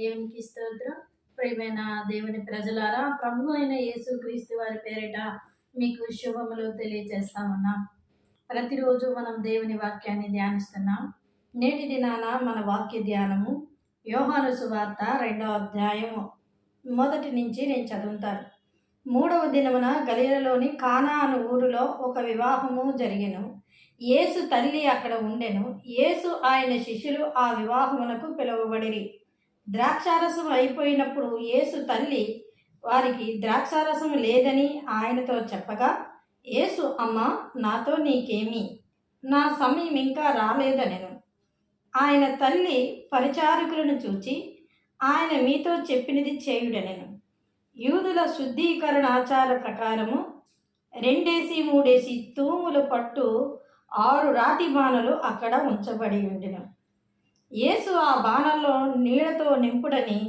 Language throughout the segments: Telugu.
దేవునికి స్తోత్రం. ప్రియమైన దేవుని ప్రజలారా ప్రభు అయిన యేసు క్రీస్తు వారి పేరిట మీకు శుభములు తెలియజేస్తా ఉన్నాం. ప్రతిరోజు మనం దేవుని వాక్యాన్ని ధ్యానిస్తున్నాం. నేటి దినాన మన వాక్య ధ్యానము యోహాను సువార్త రెండవ అధ్యాయము మొదటి నుంచి నేను చదువుతాను. మూడవ దినమున గలీలలోని కానా అను ఊరిలో ఒక వివాహము జరిగెను. యేసు తల్లి అక్కడ ఉండెను. యేసు ఆయన శిష్యులు ఆ వివాహమునకు పిలువబడిరి. ద్రాక్షారసం అయిపోయినప్పుడు యేసు తల్లి వారికి ద్రాక్షారసం లేదని ఆయనతో చెప్పగా యేసు అమ్మ నాతో నీకేమి? నా సమయం ఇంకా రాలేదనెను. ఆయన తల్లి పరిచారకులను చూచి ఆయన మీతో చెప్పినది చేయుడనెను. యూదుల శుద్ధీకరణ ఆచార ప్రకారము రెండేసి మూడేసి తూములు పట్టు ఆరు రాతి బాణలు అక్కడ ఉంచబడి ఉండెను. యేసు ఆ బాణల్లో నీళ్ళతో నింపుడని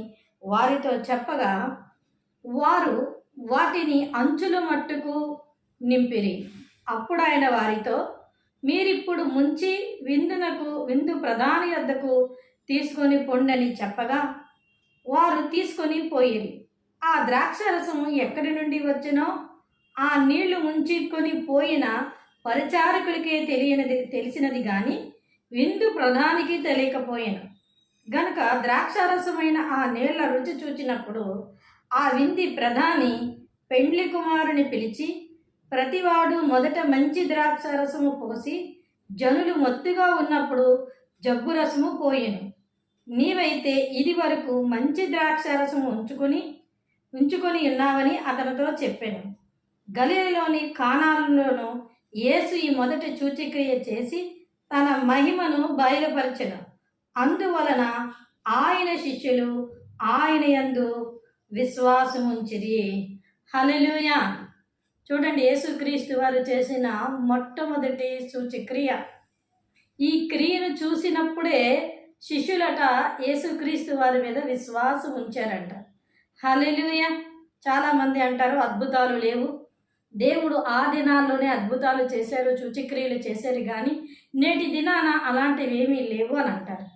వారితో చెప్పగా వారు వాటిని అంచుల మట్టుకు నింపిరి. అప్పుడు ఆయన వారితో మీరిప్పుడు ముంచి విందునకు విందు ప్రధాని వద్దకు తీసుకొని పొండని చెప్పగా వారు తీసుకొని పోయిరి. ఆ ద్రాక్షరసము ఎక్కడి నుండి వచ్చినో ఆ నీళ్ళు ముంచుకొని పోయిన పరిచారకుడికే తెలియనిది తెలిసినది కానీ విందు ప్రధానికి తెలియకపోయాను. గనుక ద్రాక్షారసమైన ఆ నీళ్ళ రుచి చూచినప్పుడు ఆ వింది ప్రధాని పెండ్లి కుమారుని పిలిచి ప్రతివాడు మొదట మంచి ద్రాక్షారసము పోసి జనులు మొత్తుగా ఉన్నప్పుడు జబ్బు రసము పోయెను. నీవైతే ఇది వరకు మంచి ద్రాక్షారసము ఉంచుకొని ఉంచుకొని ఉన్నావని అతనితో చెప్పాను. గలీలోని కాణాలలోనూ యేసు ఈ మొదటి సూచిక్రియ చేసి తన మహిమను బయలుపరచను. అందువలన ఆయన శిష్యులు ఆయన యందు విశ్వాసం ఉంచిరి హల్లెలూయ. చూడండి యేసుక్రీస్తు వారు చేసిన మొట్టమొదటి సూచక్రియ. ఈ క్రియను చూసినప్పుడే శిష్యులట యేసుక్రీస్తు వారి మీద విశ్వాసం ఉంచారంట హలలుయ చాలామంది అంటారు అద్భుతాలు లేవు. దేవుడు ఆ దినాల్లోనే అద్భుతాలు చేశారు సూచక్రియలు చేశారు కానీ నేటి దినాన అలాంటివి ఏమీ లేవు అని అంటారు.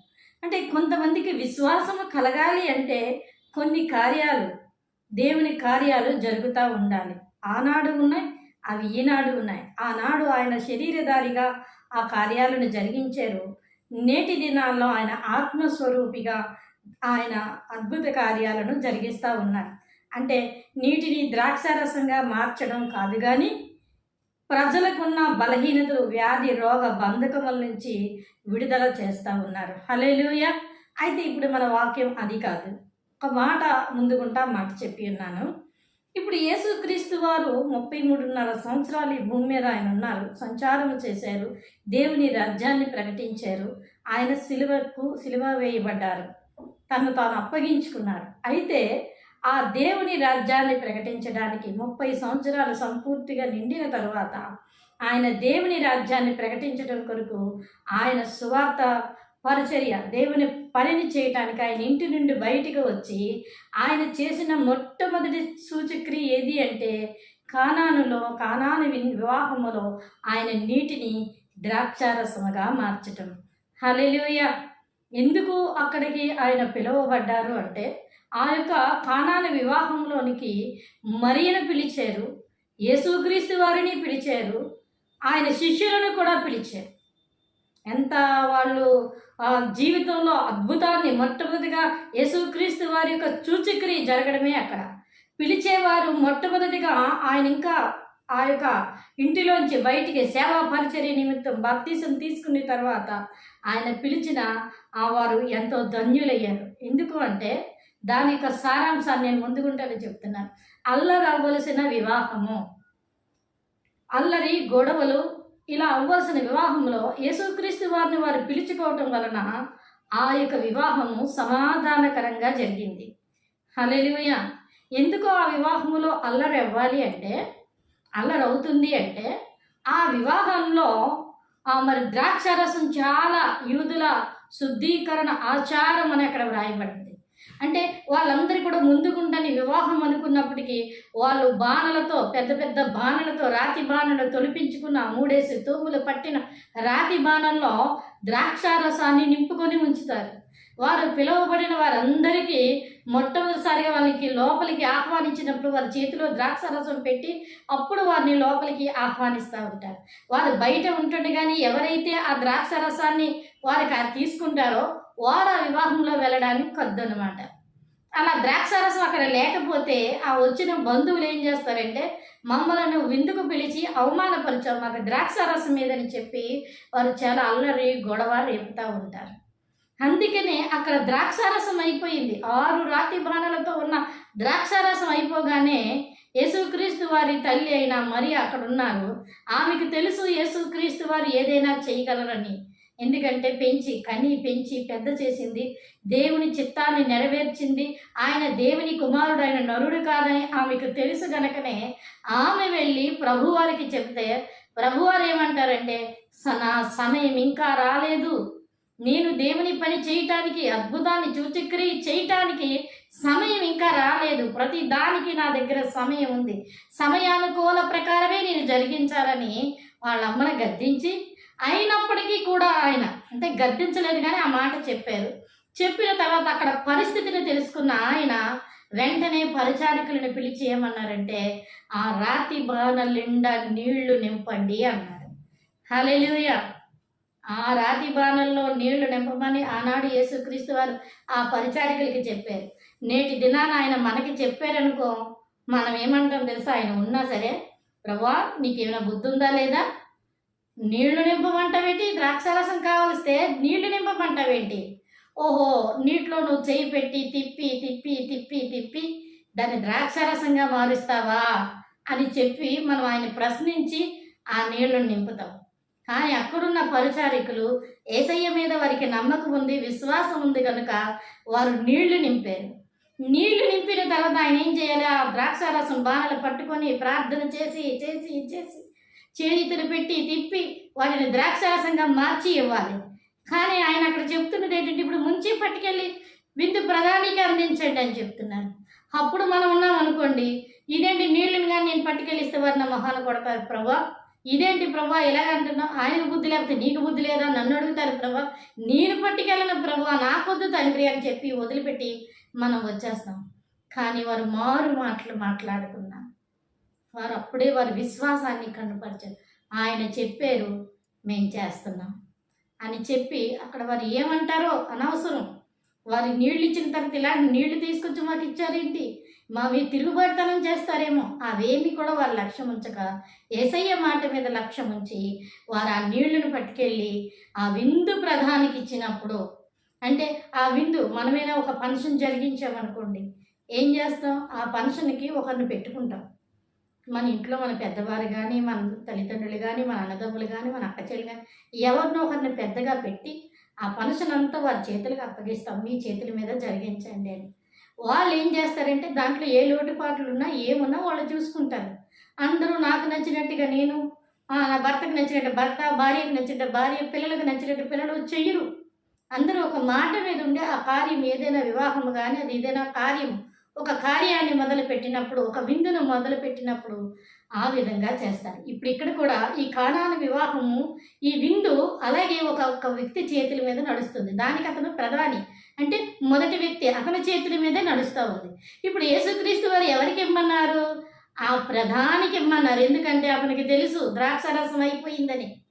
అంటే కొంతమందికి విశ్వాసము కలగాలి అంటే కొన్ని కార్యాలు దేవుని కార్యాలు జరుగుతూ ఉండాలి. ఆనాడు ఉన్నాయి అవి ఈనాడు ఉన్నాయి. ఆనాడు ఆయన శరీరధారిగా ఆ కార్యాలను జరిగించారు. నేటి దినాల్లో ఆయన ఆత్మస్వరూపిగా ఆయన అద్భుత కార్యాలను జరిగిస్తూ ఉన్నారు. అంటే నీటిని ద్రాక్షారసంగా మార్చడం కాదు కానీ ప్రజలకున్న బలహీనతలు వ్యాధి రోగ బంధకముల నుంచి విడుదల చేస్తూ ఉన్నారు. హలేలుయ అయితే ఇప్పుడు మన వాక్యం అది కాదు. ఒక మాట ముందుకుంటా మాట చెప్పి ఉన్నాను. ఇప్పుడు యేసుక్రీస్తు వారు ముప్పై మూడున్నర సంవత్సరాలు ఈ భూమి మీద ఆయన ఉన్నారు. సంచారం చేశారు. దేవుని రాజ్యాన్ని ప్రకటించారు. ఆయన సిలువకు సిలువ వేయబడ్డారు. తను తాను అప్పగించుకున్నారు. అయితే ఆ దేవుని రాజ్యాన్ని ప్రకటించడానికి ముప్పై సంవత్సరాలు సంపూర్తిగా నిండిన తరువాత ఆయన దేవుని రాజ్యాన్ని ప్రకటించడం కొరకు ఆయన సువార్త పరిచర్య దేవుని పనిని చేయటానికి ఆయన ఇంటి నుండి బయటికి వచ్చి ఆయన చేసిన మొట్టమొదటి సూచక్రియ ఏది అంటే కానానులో కానాను వివాహములో ఆయన నీటిని ద్రాక్షారసముగా మార్చటం. హలెలుయ ఎందుకు అక్కడికి ఆయన పిలువబడ్డారు అంటే ఆ యొక్క కానాన వివాహంలోనికి మరియను పిలిచారు. యేసుక్రీస్తు వారిని పిలిచారు. ఆయన శిష్యులను కూడా పిలిచారు. ఎంత వాళ్ళు ఆ జీవితంలో అద్భుతాన్ని మొట్టమొదటిగా యేసుక్రీస్తు వారి యొక్క సూచక్రియ జరగడమే అక్కడ. పిలిచేవారు మొట్టమొదటిగా ఆయన ఇంకా ఆ యొక్క ఇంటిలోంచి బయటికి సేవా పరిచర్య నిమిత్తం బాప్తీసం తీసుకున్న తర్వాత ఆయన పిలిచిన ఆ వారు ఎంతో ధన్యులయ్యారు. ఎందుకు అంటే దాని యొక్క సారాంశాన్ని నేను ముందుకుంటానని చెప్తున్నాను. అల్లరి అవ్వలసిన వివాహము. అల్లరి గొడవలు ఇలా అవ్వాల్సిన వివాహంలో యేసుక్రీస్తు వారిని వారు పిలుచుకోవటం వలన ఆ యొక్క వివాహము సమాధానకరంగా జరిగింది. హలెలుయ ఎందుకు ఆ వివాహములో అల్లరి అవ్వాలి అంటే అల్లరి అవుతుంది అంటే ఆ వివాహంలో ఆ మరి ద్రాక్షరసం చాలా యూదుల శుద్ధీకరణ ఆచారం అని అక్కడ వ్రాయబడింది. అంటే వాళ్ళందరూ కూడా ముందుకుంటని వివాహం అనుకున్నప్పటికీ వాళ్ళు బాణలతో పెద్ద పెద్ద బాణలతో రాతి బాణలు తొలిపించుకున్న మూడేసి తూములు పట్టిన రాతి బాణంలో ద్రాక్షారసాన్ని నింపుకొని ఉంచుతారు. వారు పిలువబడిన వారందరికీ మొట్టమొదటిసారిగా వాళ్ళకి లోపలికి ఆహ్వానించినప్పుడు వారి చేతిలో ద్రాక్ష రసం పెట్టి అప్పుడు వారిని లోపలికి ఆహ్వానిస్తూ ఉంటారు. వారు బయట ఉంటుండే కానీ ఎవరైతే ఆ ద్రాక్ష రసాన్ని వారికి తీసుకుంటారో వారు ఆ వివాహంలో వెళ్ళడానికి కద్దు అనమాట అలా ద్రాక్షారసం అక్కడ లేకపోతే ఆ వచ్చిన బంధువులు ఏం చేస్తారంటే మమ్మలను విందుకు పిలిచి అవమానపరిచాం మాకు ద్రాక్షారసం మీదని చెప్పి వారు చాలా అల్లరి గొడవ రేపుతూ ఉంటారు. అందుకనే అక్కడ ద్రాక్షారసం అయిపోయింది. ఆరు రాతి బాణలతో ఉన్న ద్రాక్షారసం అయిపోగానే యేసుక్రీస్తు వారి తల్లి అయిన మరి అక్కడ ఉన్నారు ఆమెకు తెలుసు యేసుక్రీస్తు వారు ఏదైనా చేయగలరని. ఎందుకంటే పెంచి కని పెంచి పెద్ద చేసింది. దేవుని చిత్తాన్ని నెరవేర్చింది. ఆయన దేవుని కుమారుడైన నరుడు కాదని ఆమెకు తెలుసు గనకనే ఆమె వెళ్ళి ప్రభువారికి చెప్తే ప్రభువారు ఏమంటారంటే "స- నా సమయం ఇంకా రాలేదు. నేను దేవుని పని చేయటానికి అద్భుతాన్ని సూచక్రియ చేయటానికి సమయం ఇంకా రాలేదు. ప్రతి దానికి నా దగ్గర సమయం ఉంది. సమయానుకూల ప్రకారమే నేను జరిగించాలని వాళ్ళ అమ్మను గద్దించి అయినప్పటికీ కూడా ఆయన అంటే గద్దించలేదు కానీ ఆ మాట చెప్పారు. చెప్పిన తర్వాత అక్కడ పరిస్థితిని తెలుసుకున్న ఆయన వెంటనే పరిచారికులను పిలిచి ఏమన్నారంటే ఆ రాతి బాణ నిండా నీళ్ళు నింపండి అన్నారు. హల్లెలూయ! ఆ రాతి బాణల్లో నీళ్ళు నింపమని ఆనాడు యేసుక్రీస్తు వారు ఆ పరిచారికులకి చెప్పారు. నేటి దినాన ఆయన మనకి చెప్పారనుకో మనం ఏమంటాం తెలుసా? ఆయన ఉన్నా సరే ప్రభా నీకేమైనా బుద్ధి ఉందా లేదా? నీళ్ళు నింపమంటావేంటి? ద్రాక్షారసం కావలిస్తే నీళ్ళు నింపమంటావేంటి? ఓహో నీటిలో నువ్వు చేయి పెట్టి తిప్పి తిప్పి తిప్పి తిప్పి దాన్ని ద్రాక్షారసంగా మారుస్తావా? అని చెప్పి మనం ఆయన ప్రశ్నించి ఆ నీళ్ళను నింపుతాం. కానీ అక్కడున్న పరిచారికులు ఏసయ్య మీద వారికి నమ్మకం ఉంది విశ్వాసం ఉంది కనుక వారు నీళ్ళు నింపారు. నీళ్ళు నింపిన తర్వాత ఆయన ఏం చేయాలి? ఆ ద్రాక్షారసం బాణలు పట్టుకొని ప్రార్థన చేసి చేసి చేసి చేతులు పెట్టి తిప్పి వాటిని ద్రాక్షారసంగా మార్చి ఇవ్వాలి. కానీ ఆయన అక్కడ చెప్తున్నది ఏంటంటే ఇప్పుడు ముంచి పట్టుకెళ్ళి విందు ప్రధానికి అందించండి అని చెప్తున్నారు. అప్పుడు మనం ఉన్నాం అనుకోండి ఇదేంటి? నీళ్ళని కానీ నేను పట్టుకెళ్ళిస్తే వారు నా మొహాలు కొడతారు ప్రభా. ఇదేంటి ప్రభా ఎలాగ అంటున్నావు? ఆయన బుద్ధి లేకపోతే నీకు బుద్ధి లేదా? నన్ను అడుగుతారు ప్రభా. నేను పట్టుకెళ్ళిన ప్రభా. నాకొద్దు తండ్రి అని చెప్పి వదిలిపెట్టి మనం వచ్చేస్తాం. కానీ వారు మారు మాటలు మాట్లాడుకున్నా వారు అప్పుడే వారి విశ్వాసాన్ని కనుపరిచారు. ఆయన చెప్పారు మేము చేస్తున్నాం. అని చెప్పి అక్కడ వారు ఏమంటారో అనవసరం. వారి నీళ్ళు ఇచ్చిన తర్వాత ఇలాంటి నీళ్ళు తీసుకొచ్చి మాకు ఇచ్చారేంటి? మావి తిరుగుబాటుతనం చేస్తారేమో. అవేమి కూడా వారు లక్ష్యం ఉంచక ఏసయ్య మాట మీద లక్ష్యం ఉంచి వారు ఆ నీళ్ళను పట్టుకెళ్ళి ఆ విందు ప్రధానికి ఇచ్చినప్పుడు అంటే ఆ విందు మనమైనా ఒక ఫంక్షన్ జరిగించామనుకోండి ఏం చేస్తాం? ఆ ఫంక్షన్కి ఒకరిని పెట్టుకుంటాం. మన ఇంట్లో మన పెద్దవారు కానీ మన తల్లిదండ్రులు కానీ మన అన్నదమ్ములు కానీ మన అక్కచెల్లు కానీ ఎవరినో ఒకరిని పెద్దగా పెట్టి ఆ ఫంక్షన్ అంతా వారి చేతులకు అప్పగిస్తాం. మీ చేతుల మీద జరిగించండి అని. వాళ్ళు ఏం చేస్తారంటే దాంట్లో ఏ లోటుపాట్లు ఉన్నా ఏమున్నా వాళ్ళు చూసుకుంటారు. అందరూ నాకు నచ్చినట్టుగా నేను నా భర్తకు నచ్చినట్టు భర్త భార్యకు నచ్చినట్టు భార్య పిల్లలకు నచ్చినట్టు పిల్లలు చెయ్యరు. అందరూ ఒక మాట మీద ఉండే ఆ కార్యం ఏదైనా వివాహం కానీ అది ఏదైనా కార్యం ఒక కార్యాన్ని మొదలుపెట్టినప్పుడు ఒక విందును మొదలుపెట్టినప్పుడు ఆ విధంగా చేస్తారు. ఇప్పుడు ఇక్కడ కూడా ఈ కాణాల వివాహము ఈ విందు అలాగే ఒక ఒక వ్యక్తి చేతుల మీద నడుస్తుంది. దానికి అతను ప్రధాని. అంటే మొదటి వ్యక్తి అతని చేతుల మీదే నడుస్తూ ఉంది. ఇప్పుడు యేసుక్రీస్తు వారు ఎవరికి ఇమ్మన్నారు? ఆ ప్రధానికి ఇమ్మన్నారు. ఎందుకంటే అతనికి తెలుసు ద్రాక్షారసం అయిపోయిందని.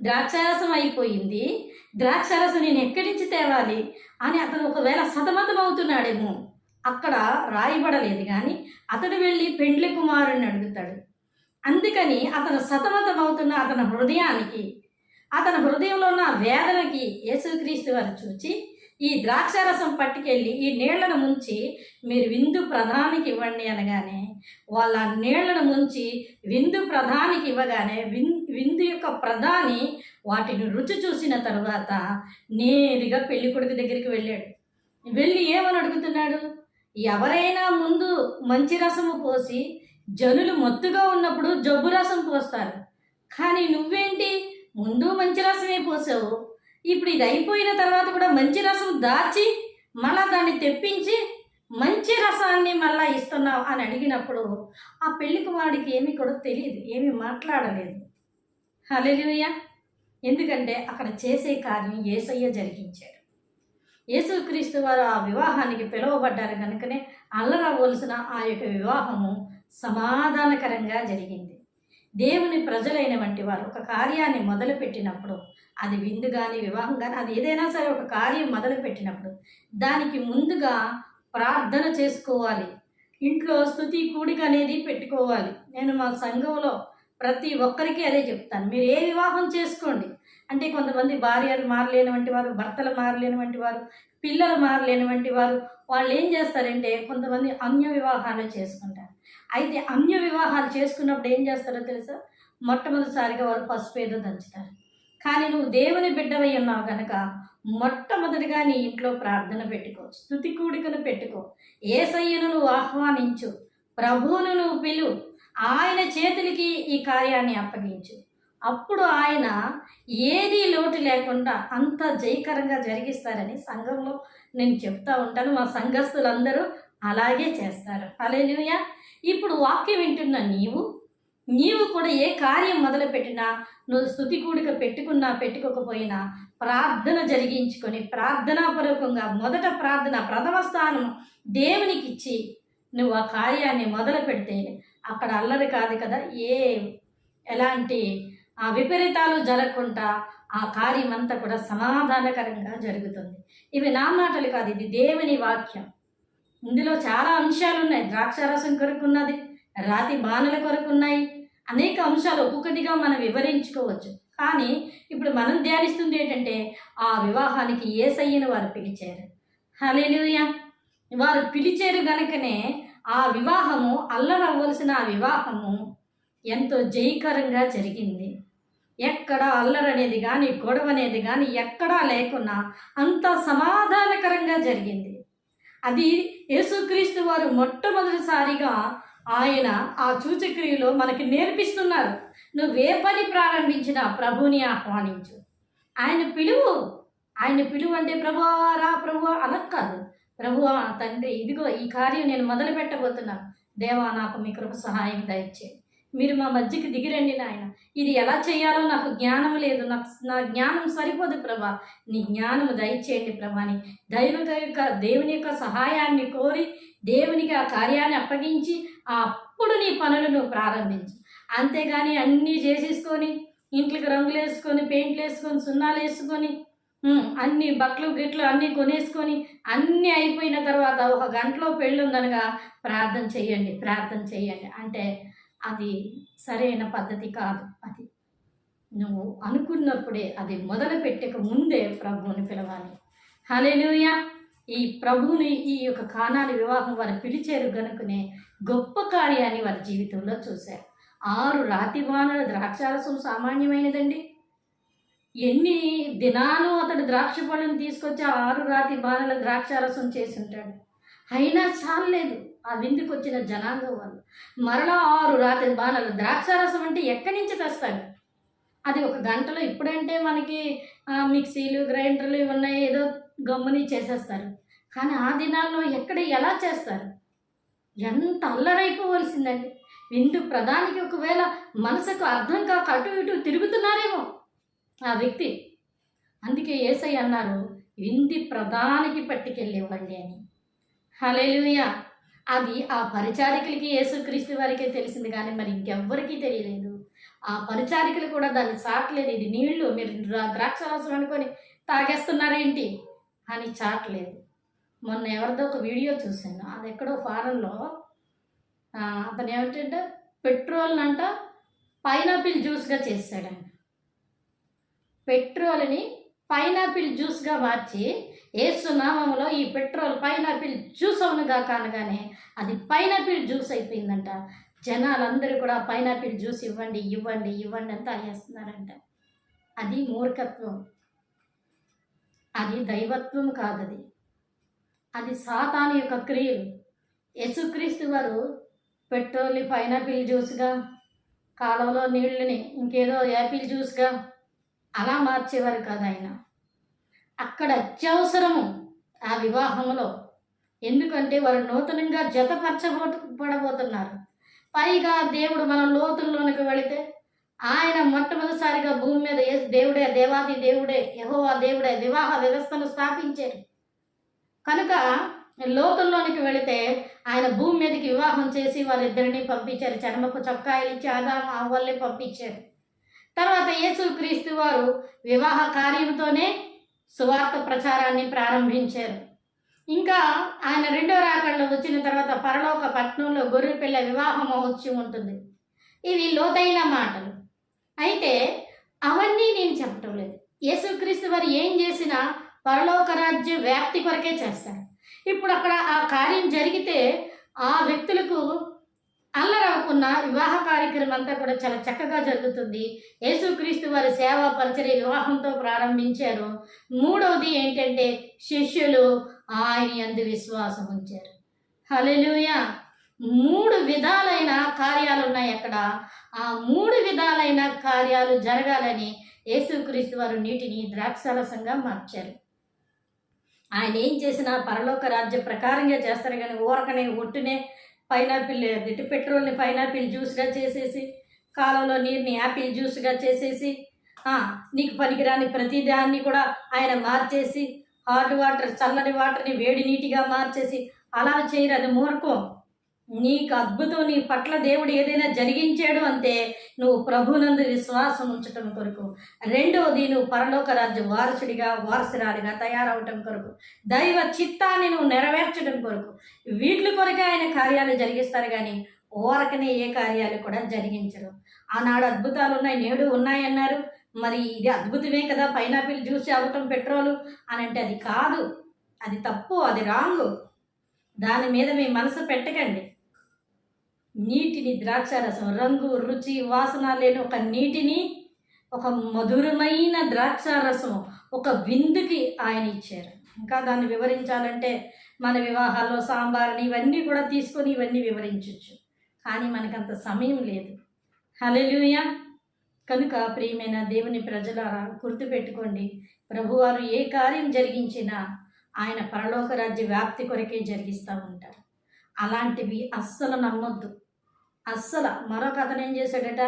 ద్రాక్షారసం అయిపోయింది. ద్రాక్షారసం నేను ఎక్కడి నుంచి తేవాలి అని అతను ఒకవేళ సతమతం అవుతున్నాడేమో అక్కడ రాయబడలేదు కానీ అతడు వెళ్ళి పెండ్లి కుమారుని అడుగుతాడు. అందుకని అతను సతమతం అవుతున్న అతని హృదయానికి అతని హృదయంలో ఉన్న వేదనకి యేసుక్రీస్తు వారు చూచి ఈ ద్రాక్షారసం పట్టుకెళ్ళి ఈ నీళ్ళను ముంచి మీరు విందు ప్రధానికి ఇవ్వండి అనగానే వాళ్ళ నీళ్ళను ముంచి విందు ప్రధానికి ఇవ్వగానే విన్ విందు యొక్క ప్రధాని వాటిని రుచి చూసిన తర్వాత నేరుగా పెళ్ళి కొడుకు దగ్గరికి వెళ్ళాడు. వెళ్ళి ఏమని అడుగుతున్నాడు? ఎవరైనా ముందు మంచి రసము పోసి జనులు మత్తుగా ఉన్నప్పుడు జబ్బు రసం పోస్తారు. కానీ నువ్వేంటి? ముందు మంచి రసమే పోసావు. ఇప్పుడు ఇది అయిపోయిన తర్వాత కూడా మంచి రసం దాచి మళ్ళా దాన్ని తెప్పించి మంచి రసాన్ని మళ్ళా ఇస్తున్నావు అని అడిగినప్పుడు ఆ పెళ్ళికి వాడికి ఏమీ కూడా తెలియదు ఏమీ మాట్లాడలేదు. హల్లెలూయా. ఎందుకంటే అక్కడ చేసే కార్యం ఏసయ్య జరిగించాడు. యేసుక్రీస్తు వారు ఆ వివాహానికి పిలువబడ్డారు కనుకనే అల్లరవలసిన ఆ యొక్క వివాహము సమాధానకరంగా జరిగింది. దేవుని ప్రజలైన వంటి వారు ఒక కార్యాన్ని మొదలుపెట్టినప్పుడు అది విందు కానీ వివాహం కానీ అది ఏదైనా సరే ఒక కార్యం మొదలుపెట్టినప్పుడు దానికి ముందుగా ప్రార్థన చేసుకోవాలి. ఇంట్లో స్థుతి కూడిక అనేది పెట్టుకోవాలి. నేను మా సంఘంలో ప్రతి ఒక్కరికి అదే చెప్తాను. మీరు ఏ వివాహం చేసుకోండి. అంటే కొంతమంది భార్యలు మారలేనటువంటి వారు భర్తలు మారలేనటువంటి వారు పిల్లలు మారలేనటువంటి వారు వాళ్ళు ఏం చేస్తారంటే కొంతమంది అన్య వివాహాలు చేసుకుంటారు. అయితే అన్య వివాహాలు చేసుకున్నప్పుడు ఏం చేస్తారో తెలుసా? మొట్టమొదటిసారిగా వారు పసుపు ఏదో దంచుతారు. కానీ నువ్వు దేవుని బిడ్డవై ఉన్నావు కనుక మొట్టమొదటిగా నీ ఇంట్లో ప్రార్థన పెట్టుకో స్థుతి కూడికను పెట్టుకో. ఏసయ్యను నువ్వు ఆహ్వానించు ప్రభువును నువ్వు పిలు ఆయన చేతులకి ఈ కార్యాన్ని అప్పగించు. అప్పుడు ఆయన ఏదీ లోటు లేకుండా అంత జయకరంగా జరిగిస్తారని సంఘంలో నేను చెప్తా ఉంటాను. మా సంఘస్థులందరూ అలాగే చేస్తారు. అలేలుయ ఇప్పుడు వాక్యం వింటున్న నీవు నీవు కూడా ఏ కార్యం మొదలుపెట్టినా నువ్వు స్థుతి కూడిక పెట్టుకున్నా పెట్టుకోకపోయినా ప్రార్థన జరిగించుకొని ప్రార్థనాపూర్వకంగా మొదట ప్రార్థన ప్రథమ స్థానం దేవునికి ఇచ్చి నువ్వు ఆ కార్యాన్ని మొదలు పెడితే అక్కడ అల్లరి కాదు కదా? ఏ? ఎలాంటి ఆ విపరీతాలు జరగకుండా ఆ కార్యం అంతా కూడా సమాధానకరంగా జరుగుతుంది. ఇవి నా మాటలు కాదు ఇది దేవుని వాక్యం. ఇందులో చాలా అంశాలు ఉన్నాయి ద్రాక్షారసం కొరకు ఉన్నది రాతి బాణల కొరకు ఉన్నాయి అనేక అంశాలు ఒక్కొక్కటిగా మనం వివరించుకోవచ్చు. కానీ ఇప్పుడు మనం ధ్యానిస్తుంది ఏంటంటే ఆ వివాహానికి ఏసయ్యను వారు పిలిచారు. హలేలుయ వారు పిలిచారు గనుకనే ఆ వివాహము అల్లరవ్వలసిన ఆ వివాహము ఎంతో జయకరంగా జరిగింది. ఎక్కడ అల్లరనేది కానీ గొడవ అనేది కానీ ఎక్కడా లేకున్నా అంత సమాధానకరంగా జరిగింది. అది యేసుక్రీస్తు వారు మొట్టమొదటిసారిగా ఆయన ఆ సూచక్రియలో మనకి నేర్పిస్తున్నారు. నువ్వే పని ప్రారంభించినా ప్రభుని ఆహ్వానించు. ఆయన పిలువు ఆయన పిలువు అంటే ప్రభు రా ప్రభు అనక్కదు ప్రభు తండ్రి ఇదిగో ఈ కార్యం నేను మొదలు పెట్టబోతున్నాను దేవా నాకు మీ కృప సహాయం దయచేయండి మీరు మా మధ్యకి దిగిరండి నాయన. ఇది ఎలా చేయాలో నాకు జ్ఞానం లేదు. నాకు నా జ్ఞానం సరిపోదు ప్రభా. నీ జ్ఞానం దయచేయండి ప్రభాని. దైవ యొక్క దేవుని యొక్క సహాయాన్ని కోరి దేవునికి ఆ కార్యాన్ని అప్పగించి అప్పుడు నీ పనులను ప్రారంభించు. అంతేగాని అన్నీ చేసేసుకొని ఇంట్లోకి రంగులు వేసుకొని పెయింట్లు వేసుకొని సున్నాలు వేసుకొని అన్ని బట్టలు గిట్లు అన్నీ కొనేసుకొని అన్నీ అయిపోయిన తర్వాత ఒక గంటలో పెళ్ళి ఉందనగా ప్రార్థన చెయ్యండి ప్రార్థన చెయ్యండి అంటే అది సరైన పద్ధతి కాదు అది. నువ్వు అనుకున్నప్పుడే అది మొదలు పెట్టక ముందే ప్రభువుని పిలవాలి. హల్లెలూయా! ఈ ప్రభువుని ఈ యొక్క కానాలి వివాహం వారు పిలిచారు కనుకనే గొప్ప కార్యాన్ని వారి జీవితంలో చూశారు. ఆరు రాతి వానల ద్రాక్షారసం సామాన్యమైనదండి. ఎన్ని దినాలు అతడు ద్రాక్ష పళ్ళను తీసుకొచ్చి ఆరు రాతి బాణల ద్రాక్షారసం చేసి ఉంటాడు. అయినా చాలలేదు. ఆ విందుకు వచ్చిన జనాంగం వాళ్ళు. మరలా ఆరు రాత్రి బాణాలు. ద్రాక్షారసం అంటే ఎక్కడి నుంచి తెస్తాడు అది ఒక గంటలో ఇప్పుడంటే మనకి మిక్సీలు గ్రైండర్లు ఇవన్నీ ఏదో గమ్ముని చేసేస్తారు. కానీ ఆ దినాల్లో ఎక్కడ ఎలా చేస్తారు? ఎంత అల్లరైపోవలసిందండి. విందు ప్రధానికి ఒకవేళ మనసుకు అర్థం కాక అటు ఇటు తిరుగుతున్నారేమో ఆ వ్యక్తి. అందుకే ఏసై అన్నారు వింది ప్రధానికి పట్టుకెళ్ళివ్వండి అని హలేలుయా అది ఆ పరిచారికలకి యేసుక్రీస్తు వారికే తెలిసింది కానీ మరి ఇంకెవ్వరికీ తెలియలేదు. ఆ పరిచారికలు కూడా దాన్ని చాటలేదు. ఇది నీళ్ళు. మీరు ద్రాక్ష ద్రాక్షరసం అనుకొని తాగేస్తున్నారేంటి అని చాటలేదు. మొన్న ఎవరిదో ఒక వీడియో చూశాను. అది ఎక్కడో ఫారెన్లో. అతను ఏమిటంటే పెట్రోల్ని అంట పైనాపిల్ జ్యూస్గా చేశాడంట పెట్రోల్ని పైనాపిల్ జ్యూస్గా మార్చి ఏసునామంలో ఈ పెట్రోల్ పైనాపిల్ జ్యూస్ అవునుగా కానగానే అది పైనాపిల్ జ్యూస్ అయిపోయిందంట. జనాలందరూ కూడా పైనాపిల్ జ్యూస్ ఇవ్వండి ఇవ్వండి ఇవ్వండి అని తాగేస్తున్నారంట అది మూర్ఖత్వం. అది దైవత్వం కాదది. అది సాతాను యొక్క క్రియలు. యేసుక్రీస్తు వారు పెట్రోల్ని పైనాపిల్ జ్యూస్గా కాలువలో నీళ్ళని ఇంకేదో యాపిల్ జ్యూస్గా అలా మార్చేవారు కాదు ఆయన. అక్కడ అత్యవసరము ఆ వివాహంలో. ఎందుకంటే వారు నూతనంగా జతపరచబో పడబోతున్నారు పైగా దేవుడు మన లోతుల్లోనికి వెళితే ఆయన మొట్టమొదటిసారిగా భూమి మీద దేవుడే దేవాది దేవుడే యహోవా దేవుడే వివాహ వ్యవస్థను స్థాపించారు. కనుక లోతుల్లోనికి వెళితే ఆయన భూమి మీదకి వివాహం చేసి వారిద్దరిని పంపించారు. చర్మపు చొక్కాయలు ఇచ్చి ఆదాము అవ్వల్ని పంపించారు. తర్వాత యేసు క్రీస్తు వారు వివాహ కార్యంతోనే సువార్త ప్రచారాన్ని ప్రారంభించారు. ఇంకా ఆయన రెండో రాకళ్ళు వచ్చిన తర్వాత పరలోక పట్నంలో గొర్రె పిల్ల వివాహ మహోత్సవం ఉంటుంది. ఇవి లోతైన మాటలు. అయితే అవన్నీ నేను చెప్పటం లేదు. యేసుక్రీస్తు వారు ఏం చేసినా పరలోక రాజ్య వ్యాప్తి కొరకే చేస్తారు. ఇప్పుడు అక్కడ ఆ కార్యం జరిగితే ఆ వ్యక్తులకు అల్లరవ్వకున్న వివాహ కార్యక్రమం అంతా కూడా చాలా చక్కగా జరుగుతుంది. యేసుక్రీస్తు వారి సేవా పరిచర్య వివాహంతో ప్రారంభించారు. మూడవది ఏంటంటే శిష్యులు ఆయన అందు విశ్వాసం ఉంచారు. హలెలుయ మూడు విధాలైన కార్యాలు ఉన్నాయి అక్కడ. ఆ మూడు విధాలైన కార్యాలు జరగాలని యేసుక్రీస్తు వారు నీటిని ద్రాక్షారసంగా మార్చారు. ఆయన ఏం చేసినా పరలోక రాజ్య ప్రకారంగా చేస్తారు కానీ ఊరకనే ఒట్టునే పైనాపిల్ ఇటు పెట్రోల్ని పైనాపిల్ జ్యూస్గా చేసేసి కాలంలో నీరుని యాపిల్ జ్యూస్గా చేసేసి నీకు పనికిరాని ప్రతి దాన్ని కూడా ఆయన మార్చేసి హాట్ వాటర్ చల్లని వాటర్ని వేడి నీటిగా మార్చేసి అలా చేయరు అది మూర్ఖం. నీకు అద్భుతం నీ పట్ల దేవుడు ఏదైనా జరిగించాడు అంటే నువ్వు ప్రభునందు విశ్వాసం ఉంచటం కొరకు. రెండవది నువ్వు పరలోక రాజ్య వారసుడిగా వారసురాలిగా తయారవటం కొరకు. దైవ చిత్తాన్ని నువ్వు నెరవేర్చడం కొరకు. వీటి కొరకే ఆయన కార్యాలు జరిగిస్తారు కానీ ఓరకనే ఏ కార్యాలు కూడా జరిగించరు. ఆనాడు అద్భుతాలు ఉన్నాయి నేడు ఉన్నాయన్నారు. మరి ఇది అద్భుతమే కదా పైనాపిల్ జ్యూస్ అవ్వటం పెట్రోలు అని అంటే అది కాదు. అది తప్పు అది రాంగు. దాని మీద మీ మనసు పెట్టకండి. నీటిని ద్రాక్షారసం రంగు రుచి వాసన లేని ఒక నీటిని ఒక మధురమైన ద్రాక్షారసం ఒక విందుకి ఆయన ఇచ్చారు. ఇంకా దాన్ని వివరించాలంటే మన వివాహాల్లో సాంబార్ని ఇవన్నీ కూడా తీసుకొని ఇవన్నీ వివరించవచ్చు కానీ మనకంత సమయం లేదు. హల్లెలూయా! కనుక ప్రియమైన దేవుని ప్రజలారా గుర్తుపెట్టుకోండి ప్రభువారు ఏ కార్యం జరిగించినా ఆయన పరలోక రాజ్య వ్యాప్తి కొరకే జరిగిస్తూ ఉంటారు. అలాంటివి అస్సలు నమ్మొద్దు. అస్సలు మరొక అతను ఏం చేశాడట?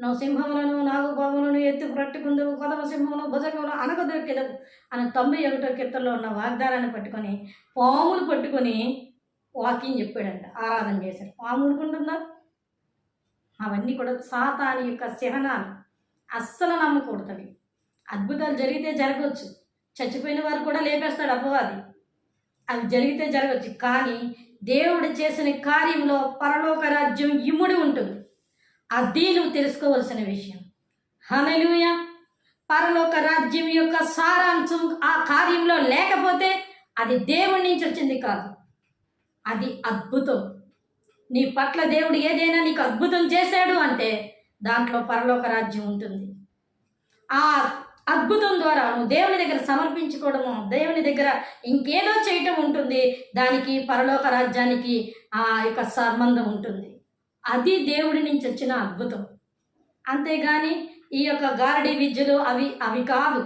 నువ్వు సింహములను నాగుపాములను ఎత్తు పట్టుకుందు కొదవ సింహమును భుజంగమును అనగదొక్కెదవు అని తొంభై ఒకటో కీర్తనలో ఉన్న వాగ్దానాన్ని పట్టుకొని పాములు పట్టుకొని వాకింగ్ చెప్పాడంట ఆరాధన చేశాడు. పాము ఊరుకుంటుందా అవన్నీ కూడా సాతాని యొక్క సిహనాలు. అస్సలు నమ్మకూడదు అద్భుతాలు జరిగితే జరగవచ్చు. చచ్చిపోయిన వారు కూడా లేపేస్తాడు అపవాది. అవి జరిగితే జరగవచ్చు. కానీ దేవుడు చేసిన కార్యంలో పరలోక రాజ్యం ఇముడి ఉంటుంది. అది నువ్వు తెలుసుకోవలసిన విషయం. హనలుయ పరలోక రాజ్యం యొక్క సారాంశం ఆ కార్యంలో లేకపోతే అది దేవుడి నుంచి వచ్చింది కాదు. అది అద్భుతం. నీ పట్ల దేవుడు ఏదైనా నీకు అద్భుతం చేశాడు అంటే దాంట్లో పరలోక రాజ్యం ఉంటుంది. ఆ అద్భుతం ద్వారా నువ్వు దేవుని దగ్గర సమర్పించుకోవడము దేవుని దగ్గర ఇంకేదో చేయటం ఉంటుంది. దానికి పరలోక రాజ్యానికి ఆ యొక్క సంబంధం ఉంటుంది. అది దేవుడి నుంచి వచ్చిన అద్భుతం. అంతేగాని ఈ యొక్క గారడీ విద్యలు అవి అవి కాదు.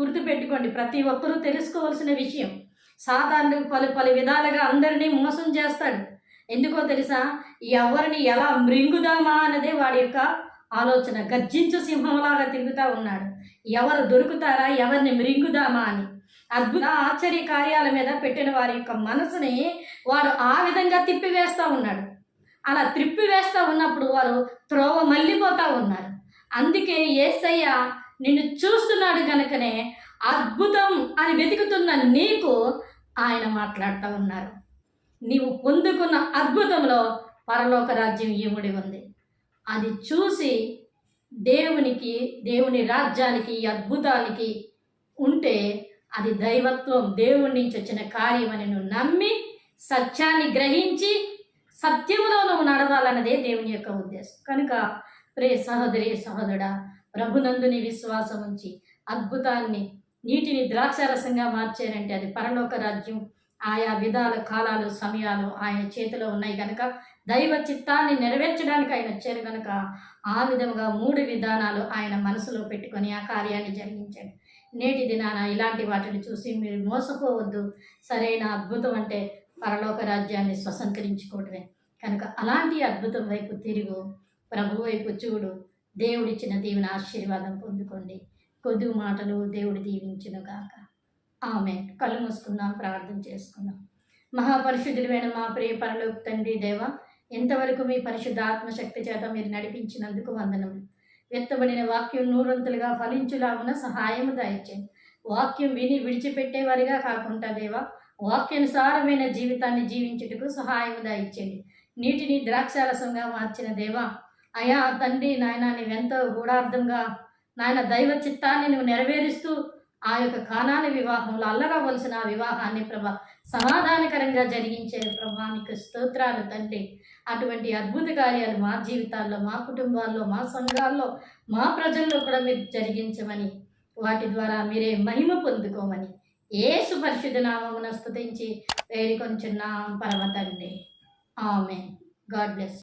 గుర్తుపెట్టుకోండి ప్రతి ఒక్కరూ తెలుసుకోవాల్సిన విషయం. సాధారణ పలు పలు విధాలుగా అందరినీ మోసం చేస్తాడు. ఎందుకో తెలుసా? ఎవరిని ఎలా మృంగుదామా అన్నదే వాడి యొక్క ఆలోచన గర్జించు సింహంలాగా తిరుగుతూ ఉన్నాడు. ఎవరు దొరుకుతారా? ఎవరిని మృంగుదామా అని. అద్భుత ఆశ్చర్య కార్యాల మీద పెట్టిన వారి యొక్క మనసుని వాడు ఆ విధంగా తిప్పివేస్తూ ఉన్నాడు. అలా త్రిప్పివేస్తూ ఉన్నప్పుడు వారు త్రోవ మళ్ళీపోతూ ఉన్నారు. అందుకే ఏసయ్య నిన్ను చూస్తున్నాడు కనుకనే అద్భుతం అని వెతుకుతున్న నీకు ఆయన మాట్లాడుతూ ఉన్నారు. నీవు పొందుకున్న అద్భుతంలో పరలోక రాజ్యం ఈముడి ఉంది? అది చూసి దేవునికి దేవుని రాజ్యానికి అద్భుతానికి ఉంటే అది దైవత్వం దేవుడి నుంచి వచ్చిన కార్యం అని నువ్వు నమ్మి సత్యాన్ని గ్రహించి సత్యంలో నువ్వు నడవాలన్నదే దేవుని యొక్క ఉద్దేశం. కనుక ప్రే సహోదరి సహోదరుడా ప్రభునందుని విశ్వాసం ఉంచి అద్భుతాన్ని నీటిని ద్రాక్షారసంగా మార్చారంటే అది పరలోక రాజ్యం ఆయా విధాల కాలాలు సమయాలు ఆయన చేతిలో ఉన్నాయి కనుక దైవ చిత్తాన్ని నెరవేర్చడానికి ఆయన వచ్చారు కనుక ఆ విధంగా మూడు విధానాలు ఆయన మనసులో పెట్టుకొని ఆ కార్యాన్ని జరిగించాడు. నేటి దినాన ఇలాంటి వాటిని చూసి మీరు మోసపోవద్దు. సరైన అద్భుతం అంటే పరలోక రాజ్యాన్ని స్వసంకరించుకోవడమే. కనుక అలాంటి అద్భుతం వైపు తిరుగు ప్రభు వైపు చూడు. దేవుడిచ్చిన దీవెన ఆశీర్వాదం పొందుకోండి. కొద్ది మాటలు దేవుడు దీవించునుగాక. ఆమె కళ్ళు మూసుకుందాం ప్రార్థన చేసుకుందాం. మహాపరిశుద్ధుడైన మా ప్రియ పరలోక తండ్రి దేవ ఎంతవరకు మీ పరిశుద్ధ ఆత్మశక్తి చేత మీరు నడిపించినందుకు వందనములు వ్యక్తబడిన వాక్యం నూరంతులుగా ఫలించులాగున సహాయము దయచేయండి వాక్యం విని విడిచిపెట్టేవారిగా కాకుండా దేవా వాక్యానుసారమైన జీవితాన్ని జీవించుటకు సహాయము దయచేయండి నీటిని ద్రాక్షారసంగా మార్చిన దేవా అయా తండ్రి నాయన నీవెంతో గూఢార్థంగా నాయన దైవ చిత్తాన్ని నువ్వు నెరవేరుస్తూ ఆ యొక్క కానాని వివాహంలో అల్లరవలసిన ఆ వివాహాన్ని ప్రభా సమాధానకరంగా జరిగించే ప్రభా నీకు స్తోత్రాలు తండ్రి. అటువంటి అద్భుత కార్యాలు మా జీవితాల్లో మా కుటుంబాల్లో మా సంఘాల్లో మా ప్రజల్లో కూడా మీరు జరిగించమని వాటి ద్వారా మీరే మహిమ పొందుకోమని ఏసు పరిశుద్ధ నామమున స్థుతించి వేడుకొంచున్నాం పరమ తండ్రి. ఆమె గాడ్ బ్లెస్